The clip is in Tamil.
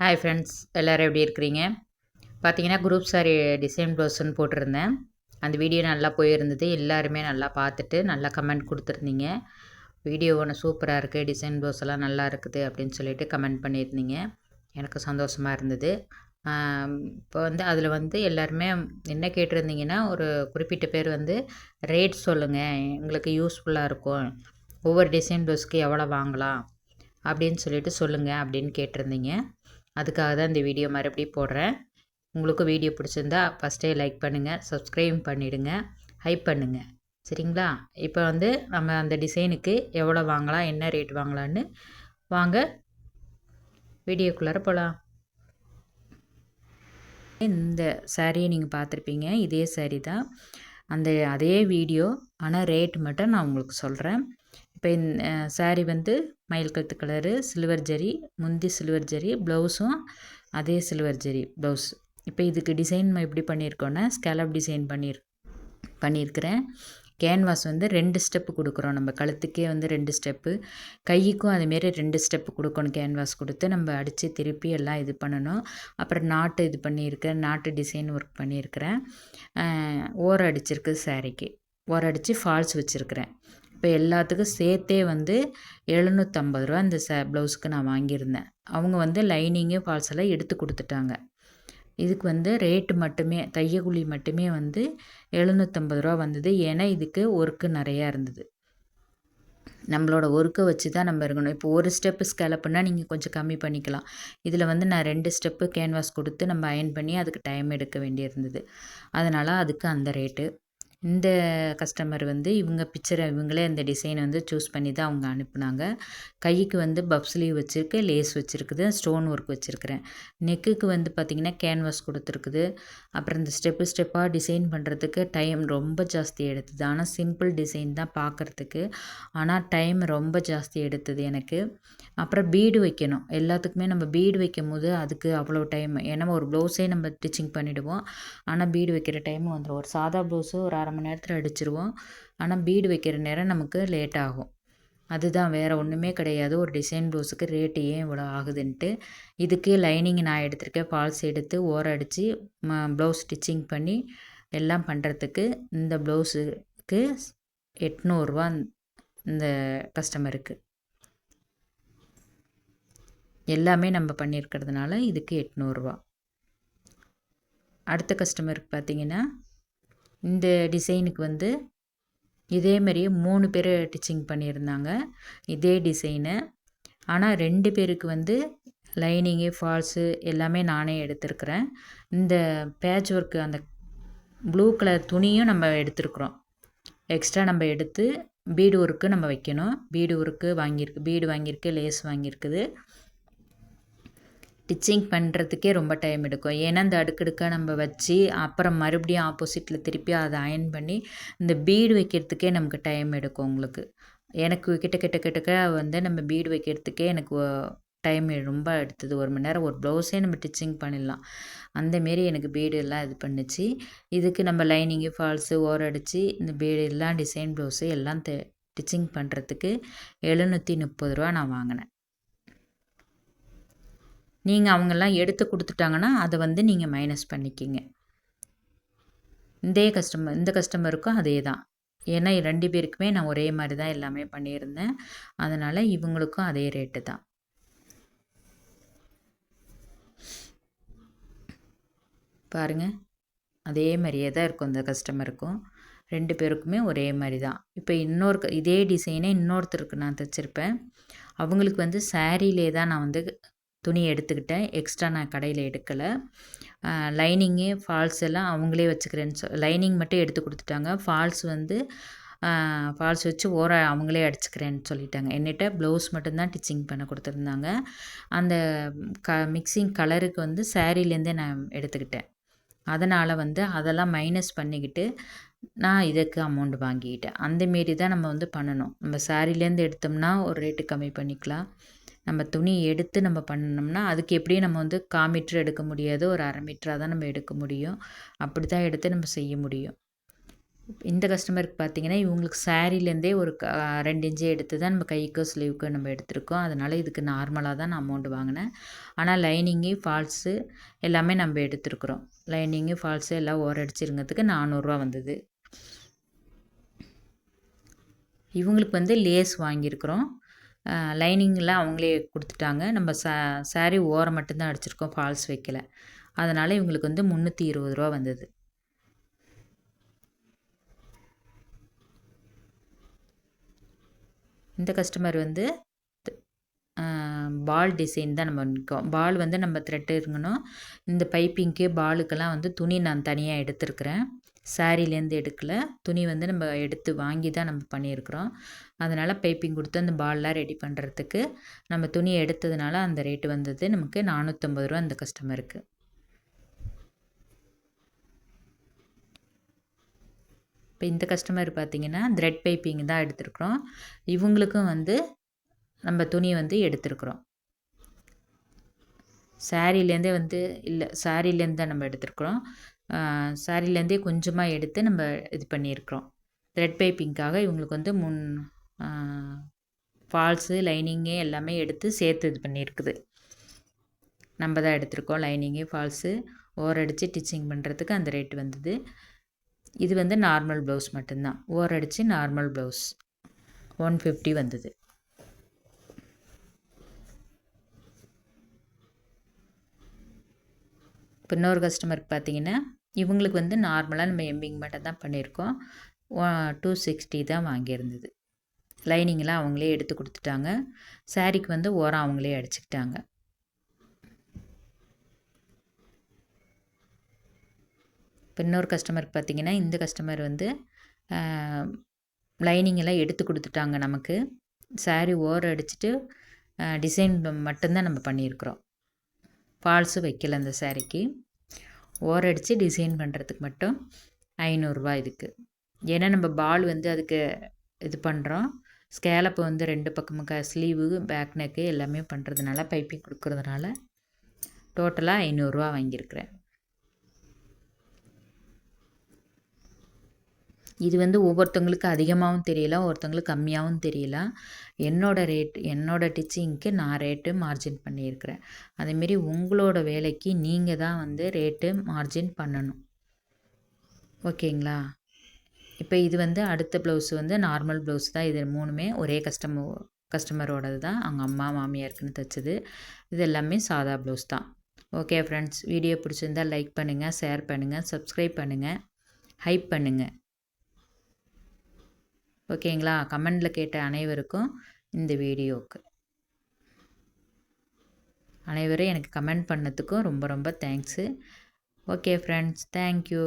ஹாய் ஃப்ரெண்ட்ஸ் எல்லோரும் எப்படி இருக்கிறீங்க? பார்த்தீங்கன்னா குரூப் சாரி டிசைன் ப்ளவுஸ்ன்னு போட்டிருந்தேன். அந்த வீடியோ நல்லா போயிருந்தது. எல்லாருமே நல்லா பார்த்துட்டு நல்லா கமெண்ட் கொடுத்துருந்தீங்க. வீடியோ ஒன்று சூப்பராக இருக்குது டிசைன் ப்ளவுஸ் எல்லாம் நல்லா இருக்குது அப்படின்னு சொல்லிட்டு கமெண்ட் பண்ணியிருந்தீங்க. எனக்கு சந்தோஷமாக இருந்தது. இப்போ வந்து அதில் வந்து எல்லாருமே என்ன கேட்டிருந்தீங்கன்னா ஒரு குறிப்பிட்ட பேர் வந்து ரேட் சொல்லுங்கள் எங்களுக்கு யூஸ்ஃபுல்லாக இருக்கும். ஒவ்வொரு டிசைன் ப்ளவுஸ்க்கு எவ்வளோ வாங்கலாம் அப்படின்னு சொல்லிட்டு சொல்லுங்கள் அப்படின்னு கேட்டிருந்தீங்க. அதுக்காக தான் இந்த வீடியோ மறுபடியும் போடுறேன். உங்களுக்கு வீடியோ பிடிச்சிருந்தா ஃபஸ்ட்டே லைக் பண்ணுங்கள் சப்ஸ்கிரைப் பண்ணிவிடுங்க ஹைப் பண்ணுங்கள் சரிங்களா? இப்போ வந்து நம்ம அந்த டிசைனுக்கு எவ்வளோ வாங்கலாம் என்ன ரேட் வாங்கலான்னு வாங்க. வீடியோக்குள்ளார போகலாம் இந்த சாரியை நீங்கள் பார்த்துருப்பீங்க இதே சாரீ தான். அந்த அதே வீடியோ ஆனால் ரேட் மட்டும் நான் உங்களுக்கு சொல்கிறேன் இப்போ இந்த வந்து மயில் கழுத்து கலரு சில்வர் ஜரி முந்தி சில்வர் ஜரி ப்ளவுஸும் அதே சில்வர் ஜரி ப்ளவுஸ் இப்போ இதுக்கு டிசைன் எப்படி பண்ணியிருக்கோன்னா ஸ்கேலப் டிசைன் பண்ணியிரு பண்ணியிருக்கிறேன் கேன்வாஸ் வந்து ரெண்டு ஸ்டெப்பு கொடுக்குறோம். நம்ம கழுத்துக்கே வந்து ரெண்டு ஸ்டெப்பு கைக்கும் அதுமாரி ரெண்டு ஸ்டெப்பு கொடுக்கணும் கேன்வாஸ் கொடுத்து. நம்ம அடித்து திருப்பி எல்லாம் இது பண்ணணும். அப்புறம் நாட்டு இது பண்ணியிருக்கேன். நாட்டு டிசைன் ஒர்க் பண்ணியிருக்கிறேன். ஓரம் அடிச்சிருக்கு சாரீக்கு ஓரம் அடித்து ஃபால்ஸ் வச்சுருக்கிறேன். இப்போ எல்லாத்துக்கும் சேர்த்தே வந்து எழுநூற்றம்பது ரூபா இந்த ச ப்ளவுஸுக்கு நான் வாங்கியிருந்தேன். அவங்க வந்து லைனிங்கு ஃபால்ஸ் எல்லாம் எடுத்து கொடுத்துட்டாங்க. இதுக்கு வந்து ரேட்டு மட்டுமே தையக்குழி மட்டுமே வந்து எழுநூற்றம்பது ரூபா வந்தது. ஏன்னா இதுக்கு ஒர்க்கு நிறையா இருந்தது. நம்மளோட ஒர்க்கை வச்சு தான் நம்ம இருக்கணும். இப்போ ஒரு ஸ்டெப்பு ஸ்கேலப்புனா நீங்கள் கொஞ்சம் கம்மி பண்ணிக்கலாம். இதில் வந்து நான் ரெண்டு ஸ்டெப்பு கேன்வாஸ் கொடுத்து நம்ம அயன் பண்ணி அதுக்கு டைம் எடுக்க வேண்டியிருந்தது. அதனால் அதுக்கு அந்த ரேட்டு. இந்த கஸ்டமர் வந்து இவங்க பிக்சரை இவங்களே அந்த டிசைனை வந்து சூஸ் பண்ணி தான் அவங்க அனுப்புனாங்க. கைக்கு வந்து பப் ஸ்லீவ் வச்சுருக்கு லேஸ் வச்சுருக்குது ஸ்டோன் ஒர்க் வச்சுருக்கிறேன். நெக்குக்கு வந்து பார்த்திங்கன்னா கேன்வாஸ் கொடுத்துருக்குது. அப்புறம் இந்த ஸ்டெப்பு ஸ்டெப்பாக டிசைன் பண்ணுறதுக்கு டைம் ரொம்ப ஜாஸ்தி எடுத்தது. ஆனால் சிம்பிள் டிசைன் தான் பார்க்குறதுக்கு ஆனால் டைம் ரொம்ப ஜாஸ்தி எடுத்தது எனக்கு. அப்புறம் பீடு வைக்கணும். எல்லாத்துக்குமே நம்ம பீடு வைக்கும் போது அதுக்கு அவ்வளோ டைம் ஏன்னா ஒரு ப்ளவுஸே நம்ம ஸ்டிச்சிங் பண்ணிவிடுவோம் ஆனால் பீடு வைக்கிற டைம் வந்துடும் ஒரு சாதா ப்ளவுஸு ஒரு அரை மணி நேரத்தில் அடிச்சிருவோம். ஆனால் பீடு வைக்கிற நேரம் நமக்கு லேட் ஆகும். அதுதான் வேறு ஒன்றுமே கிடையாது. ஒரு டிசைன் ப்ளவுஸுக்கு ரேட்டு ஏன் இவ்வளோ ஆகுதுன்ட்டு. இதுக்கு லைனிங் நான் எடுத்திருக்கேன். ஃபால்ஸ் எடுத்து ஓரம் அடித்து ப்ளவுஸ் ஸ்டிச்சிங் பண்ணி எல்லாம் பண்ணுறதுக்கு இந்த ப்ளவுஸுக்கு எட்நூறுரூவா இந்த கஸ்டமருக்கு எல்லாமே நம்ம பண்ணியிருக்கிறதுனால இதுக்கு எட்நூறுரூவா அடுத்த கஸ்டமருக்கு பார்த்தீங்கன்னா இந்த டிசைனுக்கு வந்து இதே மாதிரியே மூணு பேர் டிச்சிங் பண்ணியிருந்தாங்க. இதே டிசைனு. ஆனால் ரெண்டு பேருக்கு வந்து லைனிங்கு ஃபால்ஸு எல்லாமே நானே எடுத்திருக்கிறேன். இந்த பேட்ச் ஒர்க்கு அந்த ப்ளூ கலர் துணியும் நம்ம எடுத்துருக்குறோம். எக்ஸ்ட்ரா நம்ம எடுத்து பீடு ஒர்க்கு நம்ம வைக்கணும். பீடு ஒர்க்கு வாங்கியிருக்கு பீடு வாங்கியிருக்கு லேஸ் வாங்கியிருக்குது. ஸ்டிச்சிங் பண்ணுறதுக்கே ரொம்ப டைம் எடுக்கும். ஏன்னா இந்த அடுக்கடுக்காக நம்ம வச்சு அப்புறம் மறுபடியும் ஆப்போசிட்டில் திருப்பி அதை அயன் பண்ணி இந்த பீடு வைக்கிறதுக்கே நமக்கு டைம் எடுக்கும் உங்களுக்கு. எனக்கு கிட்ட கிட்ட கிட்டக்க வந்து நம்ம பீடு வைக்கிறதுக்கே எனக்கு டைம் ரொம்ப எடுத்தது. ஒரு மணி நேரம் ஒரு ப்ளவுஸே நம்ம ஸ்டிச்சிங் பண்ணிடலாம். அந்தமாரி எனக்கு பீடு எல்லாம் இது பண்ணுச்சு. இதுக்கு நம்ம லைனிங்கு ஃபால்ஸு ஓரடிச்சு இந்த பீடு எல்லாம் டிசைன் ப்ளவுஸு எல்லாம் தே ஸ்டிச்சிங் பண்ணுறதுக்கு எழுநூற்றி முப்பது ரூபா நான் வாங்கினேன். நீங்கள் அவங்கெல்லாம் எடுத்து கொடுத்துட்டாங்கன்னா அதை வந்து நீங்கள் மைனஸ் பண்ணிக்கிங்க. இதே கஸ்டமர் இந்த கஸ்டமருக்கும் அதே தான் ஏன்னா ரெண்டு பேருக்குமே நான் ஒரே மாதிரி தான் எல்லாமே பண்ணியிருந்தேன். அதனால் இவங்களுக்கும் அதே ரேட்டு தான். பாருங்கள் அதே மாதிரியே தான் இருக்கும் இந்த கஸ்டமருக்கும் ரெண்டு பேருக்குமே ஒரே மாதிரி தான் இப்போ இன்னொரு இதே டிசைனே இன்னொருத்தருக்கு நான் தைச்சிருப்பேன். அவங்களுக்கு வந்து சாரீலே தான் நான் வந்து துணி எடுத்துக்கிட்டேன். எக்ஸ்ட்ரா நான் கடையில் எடுக்கலை. லைனிங்கு ஃபால்ஸ் எல்லாம் அவங்களே வச்சுக்கிறேன்னு சொல் லைனிங் மட்டும் எடுத்து கொடுத்துட்டாங்க. ஃபால்ஸ் வந்து ஃபால்ஸ் வச்சு ஓர அவங்களே அடிச்சுக்கிறேன்னு சொல்லிட்டாங்க. என்னிட்ட ப்ளவுஸ் மட்டும்தான் டிச்சிங் பண்ண கொடுத்துருந்தாங்க. அந்த க மிக்சிங் கலருக்கு வந்து சேரீலேருந்தே நான் எடுத்துக்கிட்டேன். அதனால் வந்து அதெல்லாம் மைனஸ் பண்ணிக்கிட்டு நான் இதுக்கு அமௌண்ட் வாங்கிக்கிட்டேன். அந்தமாரி தான் நம்ம வந்து பண்ணணும். நம்ம சாரிலேருந்து எடுத்தோம்னா ஒரு ரேட்டு கம்மி பண்ணிக்கலாம். நம்ம துணி எடுத்து நம்ம பண்ணணும்னா அதுக்கு எப்படியும் நம்ம வந்து கா மீட்ரு எடுக்க முடியாது. ஒரு அரை மீட்டராக தான் நம்ம எடுக்க முடியும். அப்படி தான் எடுத்து நம்ம செய்ய முடியும். இந்த கஸ்டமருக்கு பார்த்தீங்கன்னா இவங்களுக்கு சாரீலேருந்தே ஒரு க ரெண்டு இன்ச்சு எடுத்து தான் நம்ம கைக்கோ ஸ்லீவுக்கோ நம்ம எடுத்திருக்கோம். அதனால் இதுக்கு நார்மலாக தான் நான் அமௌண்ட் வாங்கினேன். ஆனால் லைனிங்கு ஃபால்ஸு எல்லாமே நம்ம எடுத்துருக்குறோம். லைனிங்கு ஃபால்ஸு எல்லாம் ஓரடிச்சிருங்கிறதுக்கு நானூறுரூவா வந்தது. இவங்களுக்கு வந்து லேஸ் வாங்கியிருக்கிறோம். லைனிங்லாம் அவங்களே கொடுத்துட்டாங்க. நம்ம சா சாரீ ஓரம் மட்டும்தான் அடிச்சிருக்கோம் ஃபால்ஸ் வைக்கல. அதனால் இவங்களுக்கு வந்து முந்நூற்றி இருபது ரூபா வந்தது. இந்த கஸ்டமர் வந்து பால் டிசைன் தான் நம்ம நிற்கும். பால் வந்து நம்ம த்ரெட் இருக்கணும். இந்த பைப்பிங்க்கு பாலுக்கெல்லாம் வந்து துணி நான் தனியாக எடுத்துருக்குறேன். சாரிலேருந்து எடுக்கல. துணி வந்து நம்ம எடுத்து வாங்கி தான் நம்ம பண்ணியிருக்கிறோம். அதனால் பைப்பிங் கொடுத்து அந்த பால்லாம் ரெடி பண்ணுறதுக்கு நம்ம துணி எடுத்ததுனால அந்த ரேட்டு வந்தது நமக்கு நானூற்றம்பது ரூபா அந்த கஸ்டமருக்கு இப்போ இந்த கஸ்டமர் பார்த்திங்கன்னா த்ரெட் பைப்பிங் தான் எடுத்துருக்குறோம். இவங்களுக்கும் வந்து நம்ம துணி வந்து எடுத்துருக்குறோம். சாரிலேருந்தே வந்து இல்லை சாரிலேருந்து தான் நம்ம எடுத்துருக்குறோம். சாரிலேருந்தே கொஞ்சமாக எடுத்து நம்ம இது பண்ணியிருக்கிறோம். த்ரெட் பைப்பிங்க்காக இவங்களுக்கு வந்து முன் ஃபால்ஸு லைனிங்கு எல்லாமே எடுத்து சேர்த்து இது பண்ணியிருக்குது. நம்ம தான் எடுத்திருக்கோம் லைனிங்கு ஃபால்ஸு ஓரடித்து டிச்சிங் பண்ணுறதுக்கு அந்த ரேட் வந்தது. இது வந்து நார்மல் ப்ளவுஸ் மட்டும்தான். அடித்து நார்மல் ப்ளவுஸ் ஒன் ஃபிஃப்டி வந்தது. இப்போ இன்னொரு கஸ்டமருக்கு பார்த்தீங்கன்னா இவங்களுக்கு வந்து நார்மலாக நம்ம எம்பிங் மட்டும் தான் பண்ணியிருக்கோம். டூ சிக்ஸ்டி தான் வாங்கியிருந்தது. லைனிங்லாம் அவங்களே எடுத்து கொடுத்துட்டாங்க. சாரீக்கு வந்து ஓரம் அவங்களே அடிச்சுக்கிட்டாங்க. இப்போ இன்னொரு கஸ்டமருக்கு பார்த்திங்கன்னா இந்த கஸ்டமர் வந்து லைனிங் எல்லாம் எடுத்து கொடுத்துட்டாங்க நமக்கு. சாரீ ஓரம் அடிச்சுட்டு டிசைன் மட்டும்தான் நம்ம பண்ணியிருக்கிறோம். ஃபால்ஸு வைக்கல அந்த சாரீக்கு ஓரடித்து டிசைன் பண்ணுறதுக்கு மட்டும் ஐநூறுரூவா இதுக்கு. ஏன்னா நம்ம பால் வந்து அதுக்கு இது பண்ணுறோம் ஸ்கேலப்பு வந்து ரெண்டு பக்கமும் க ஸ்லீவு பேக் நெக்கு எல்லாமே பண்ணுறதுனால பைப்பிங் கொடுக்குறதுனால டோட்டலாக ஐநூறுரூவா வாங்கியிருக்கிறேன். இது வந்து ஒவ்வொருத்தவங்களுக்கு அதிகமாகவும் தெரியல ஒருத்தவங்களுக்கு கம்மியாகவும் தெரியல. என்னோடய ரேட் என்னோடய டிச்சிங்க்கு நான் ரேட்டு மார்ஜின் பண்ணியிருக்கிறேன். அதேமாரி உங்களோட வேலைக்கு நீங்கள் தான் வந்து ரேட்டு மார்ஜின் பண்ணணும். ஓகேங்களா? இப்போ இது வந்து அடுத்த ப்ளவுஸ் வந்து நார்மல் ப்ளவுஸ் தான். இது மூணுமே ஒரே கஸ்டமர் கஸ்டமரோடது தான். அவங்க அம்மா மாமியாருக்குன்னு தைச்சது. இது எல்லாமே சாதா ப்ளவுஸ் தான். ஓகே ஃப்ரெண்ட்ஸ் வீடியோ பிடிச்சிருந்தால் லைக் பண்ணுங்கள் ஷேர் பண்ணுங்கள் சப்ஸ்கிரைப் பண்ணுங்கள் ஹைப் பண்ணுங்கள் ஓகேங்களா? கமெண்டில் கேட்ட அனைவருக்கும் இந்த வீடியோவுக்கு அனைவரும் எனக்கு கமெண்ட் பண்ணதுக்கும் ரொம்ப ரொம்ப தேங்க்ஸு. Okay friends thank you.